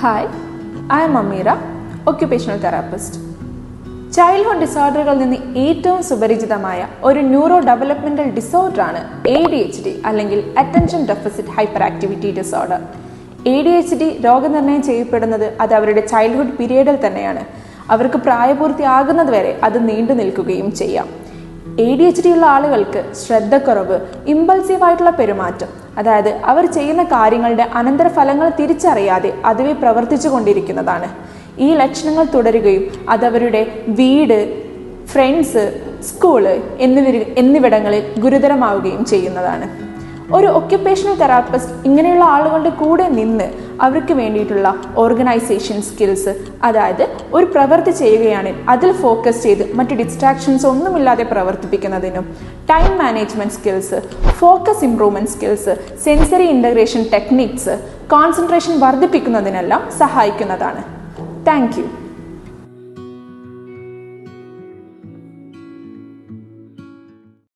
Hi I'm Ameera occupational therapist childhood ഡിസോർഡറുകളിൽ നിന്ന് ഏറ്റവും സുപരിചിതമായ ഒരു ന്യൂറോ ഡെവലപ്മെന്റൽ ഡിസോർഡറാണ് എ ഡി എച്ച് ഡി അല്ലെങ്കിൽ attention deficit hyperactivity disorder A D H D രോഗനിർണയം ചെയ്യപ്പെടുന്നത് അത് അവരുടെ ചൈൽഡ്ഹുഡ് പീരീഡിൽ തന്നെയാണ്. അവർക്ക് പ്രായപൂർത്തിയാകുന്നത് വരെ അത് നീണ്ടു നിൽക്കുകയും ചെയ്യാം. എ ഡി എച്ച് ഡി ഉള്ള ആളുകൾക്ക് ശ്രദ്ധക്കുറവ് ഇമ്പൾസീവ് ആയിട്ടുള്ള പെരുമാറ്റം അതായത് അവർ ചെയ്യുന്ന കാര്യങ്ങളുടെ അനന്തരഫലങ്ങൾ തിരിച്ചറിയാതെ അതുവേ പ്രവർത്തിച്ചു കൊണ്ടിരിക്കുന്നതാണ്. ഈ ലക്ഷണങ്ങൾ തുടരുകയും അതവരുടെ വീട് ഫ്രണ്ട്സ് സ്കൂൾ എന്നിവ എന്നിവിടങ്ങളിൽ ഗുരുതരമാവുകയും ചെയ്യുന്നതാണ്. ഒരു ഒക്യുപ്പേഷണൽ തെറാപ്പിസ്റ്റ് ഇങ്ങനെയുള്ള ആളുകളുടെ കൂടെ നിന്ന് അവർക്ക് വേണ്ടിയിട്ടുള്ള ഓർഗനൈസേഷൻ സ്കിൽസ് അതായത് ഒരു പ്രവൃത്തി ചെയ്യുകയാണെങ്കിൽ അതിൽ ഫോക്കസ് ചെയ്ത് മറ്റു ഡിസ്ട്രാക്ഷൻസ് ഒന്നുമില്ലാതെ പ്രവർത്തിപ്പിക്കുന്നതിനും time management skills focus improvement skills sensory integration techniques concentration വർദ്ധിപ്പിക്കുന്നതിനെല്ലാം സഹായിക്കുന്നതാണ്. താങ്ക്